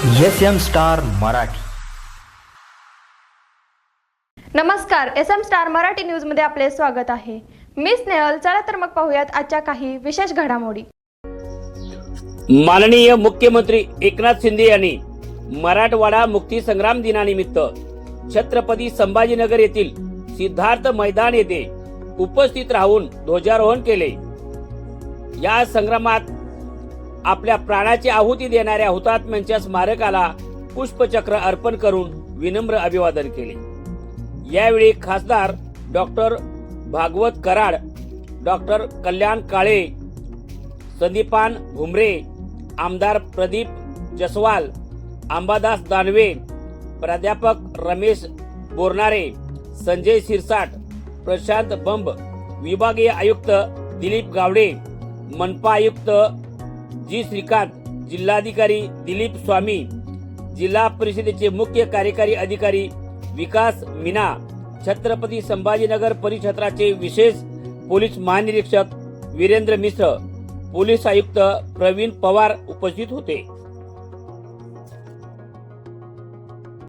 S M star Marathi. नमस्कार S M star Marathi न्यूजमध्ये आपले स्वागत आहे. मी स्नेहल चला तर मग पाहूयात आजच्या काही विशेष घडामोडी. माननीय मुख्यमंत्री एकनाथ शिंदे यांनी मराठवाडा मुक्ती संग्राम दिनानिमित्त छत्रपती संभाजीनगर येथील सिद्धार्थ मैदान येथे उपस्थित राहून ध्वजारोहण केले. या संग्रामात आपल्या प्राणाची आहुती देणाऱ्या हुतात्म्यांच्या स्मारकाला पुष्पचक्र अर्पण करून विनम्र अभिवादन केले. यावेळी खासदार डॉक्टर भागवत कराड डॉक्टर कल्याण काळे संदीपान भुमरे आमदार प्रदीप जसवाल अंबादास दानवे प्राध्यापक रमेश बोरनारे संजय सिरसाट प्रशांत बंब विभागीय आयुक्त दिलीप गावडे मनपा आयुक्त जी श्रीकांत जिल्हाधिकारी दिलीप स्वामी जिल्हा परिषदेचे मुख्य कार्यकारी अधिकारी विकास मीना छत्रपती संभाजीनगर परिक्षेत्राचे विशेष पोलीस महानिरीक्षक वीरेंद्र मिश्र पोलीस आयुक्त प्रवीण पवार उपस्थित होते.